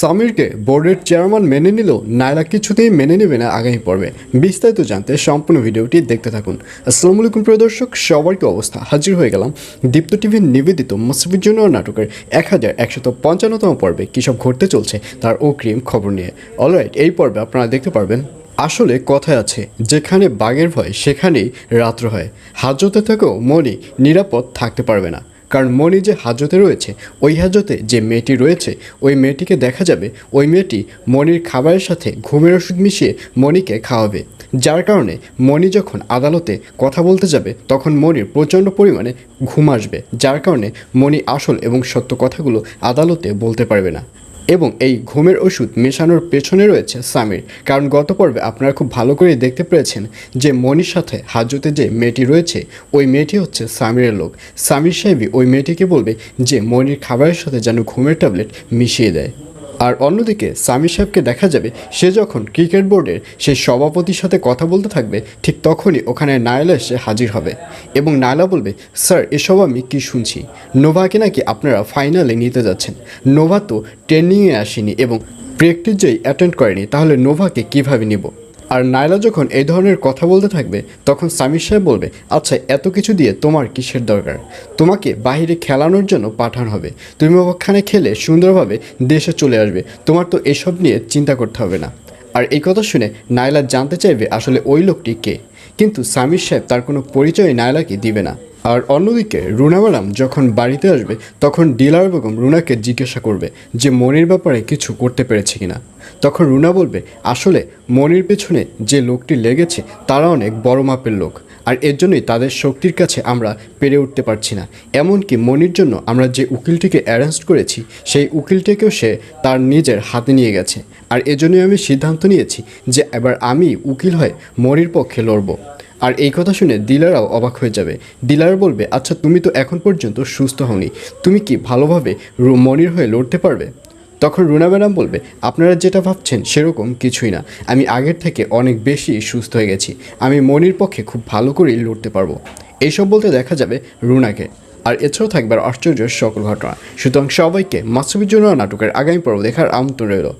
সামিরকে বোর্ডের চেয়ারম্যান মেনে নিলেও নায়লা কিছুতেই মেনে নেবে না আগামী পর্বে। বিস্তারিত জানতে সম্পূর্ণ ভিডিওটি দেখতে থাকুন। আসসালামু আলাইকুম, প্রিয় দর্শক। সবার কি অবস্থা? হাজির হয়ে গেলাম দীপ্ত টিভির নিবেদিত মুসফির জন্য নাটকের এক হাজার একশত পঞ্চান্নতম পর্বে। কী সব ঘটতে চলছে তার অগ্রিম খবর নিয়ে। অলরাইট এই পর্বে আপনারা দেখতে পারবেন, আসলে কথায় আছে, যেখানে বাঘের ভয়, সেখানেই রাত্র হয়। হাজতে থেকেও মনি নিরাপদ থাকতে পারবে না। কারণ মনি যে হাজতে রয়েছে, ওই হাজতে যে মেয়েটি রয়েছে, ওই মেয়েটিকে দেখা যাবে, ওই মেয়েটি মনির খাবারের সাথে ঘুমের ওষুধ মিশিয়ে মনিকে খাওয়াবে। যার কারণে মনি যখন আদালতে কথা বলতে যাবে, তখন মনির প্রচণ্ড পরিমাণে ঘুম আসবে, যার কারণে মনি আসল এবং সত্য কথাগুলো আদালতে বলতে পারবে না। এবং এই ঘুমের ওষুধ মেশানোর পেছনে রয়েছে সামির। কারণ গত পর্বে আপনারা খুব ভালো করে দেখতে পেরেছেন যে মনির সাথে হাজতে যে মেয়েটি রয়েছে, ওই মেয়েটি হচ্ছে সামিরের লোক। সামির সাহেবই ওই মেয়েটিকে বলবে যে মনির খাবারের সাথে যেন ঘুমের ট্যাবলেট মিশিয়ে দেয়। আর অন্যদিকে সামির সাহেবকে দেখা যাবে, সে যখন ক্রিকেট বোর্ডের সেই সভাপতির সাথে কথা বলতে থাকবে, ঠিক তখনই ওখানে নায়লা এসে হাজির হবে। এবং নায়লা বলবে, স্যার, এসব আমি কি শুনছি? নোভাকে নাকি আপনারা ফাইনালে নিতে যাচ্ছেন। নোভা তো ট্রেনিংয়ে আসেনি এবং প্র্যাকটিস যেই অ্যাটেন্ড করেনি, তাহলে নোভাকে কীভাবে নিব? আর নাইলা যখন এই ধরনের কথা বলতে থাকবে, তখন সামির সাহেব বলবে আচ্ছা এত কিছু দিয়ে তোমার কিসের দরকার? তোমাকে বাহিরে খেলানোর জন্য পাঠানো হবে। তুমি ওখানে খেলে সুন্দরভাবে দেশে চলে আসবে। তোমার তো এসব নিয়ে চিন্তা করতে হবে না। আর এই কথা শুনে নাইলা জানতে চাইবে আসলে ওই লোকটি কে। কিন্তু সামির সাহেব তার কোনো পরিচয় নায়লাকে দিবে না। আর অন্যদিকে রুনা ম্যাডাম যখন বাড়িতে আসবে, তখন ডিলার বেগম রুনাকে জিজ্ঞাসা করবে যে মনির ব্যাপারে কিছু করতে পেরেছে কিনা। তখন রুনা বলবে, আসলে মনির পেছনে যে লোকটি লেগেছে, তারা অনেক বড় মাপের লোক, আর এর জন্যই তাদের শক্তির কাছে আমরা পেরে উঠতে পারছি না। এমনকি মনির জন্য আমরা যে উকিলটিকে অ্যারেঞ্জ করেছি, সেই উকিলটিকেও সে তার নিজের হাতে নিয়ে গেছে। আর এজন্যই আমি সিদ্ধান্ত নিয়েছি যে এবার আমি উকিল হয়ে মনির পক্ষে লড়ব। আর এই কথা শুনে দিলারাও অবাক হয়ে যাবে। ডিলার বলবে আচ্ছা তুমি তো এখন পর্যন্ত সুস্থ হওনি। তুমি কি ভালোভাবে মনির হয়ে লড়তে পারবে? তখন রুনা ম্যাডাম বলবে, আপনারা যেটা ভাবছেন সেরকম কিছুই না। আমি আগের থেকে অনেক বেশি সুস্থ হয়ে গেছি। আমি মনির পক্ষে খুব ভালো করেই লড়তে পারব। এইসব বলতে দেখা যাবে রুনাকে। আর এছাড়াও থাকবে আশ্চর্য সকল ঘটনা। সুতরাং সবাইকে মাসুবির জন্য নাটকের আগামী পর্ব দেখার আমন্ত্রণ রইল।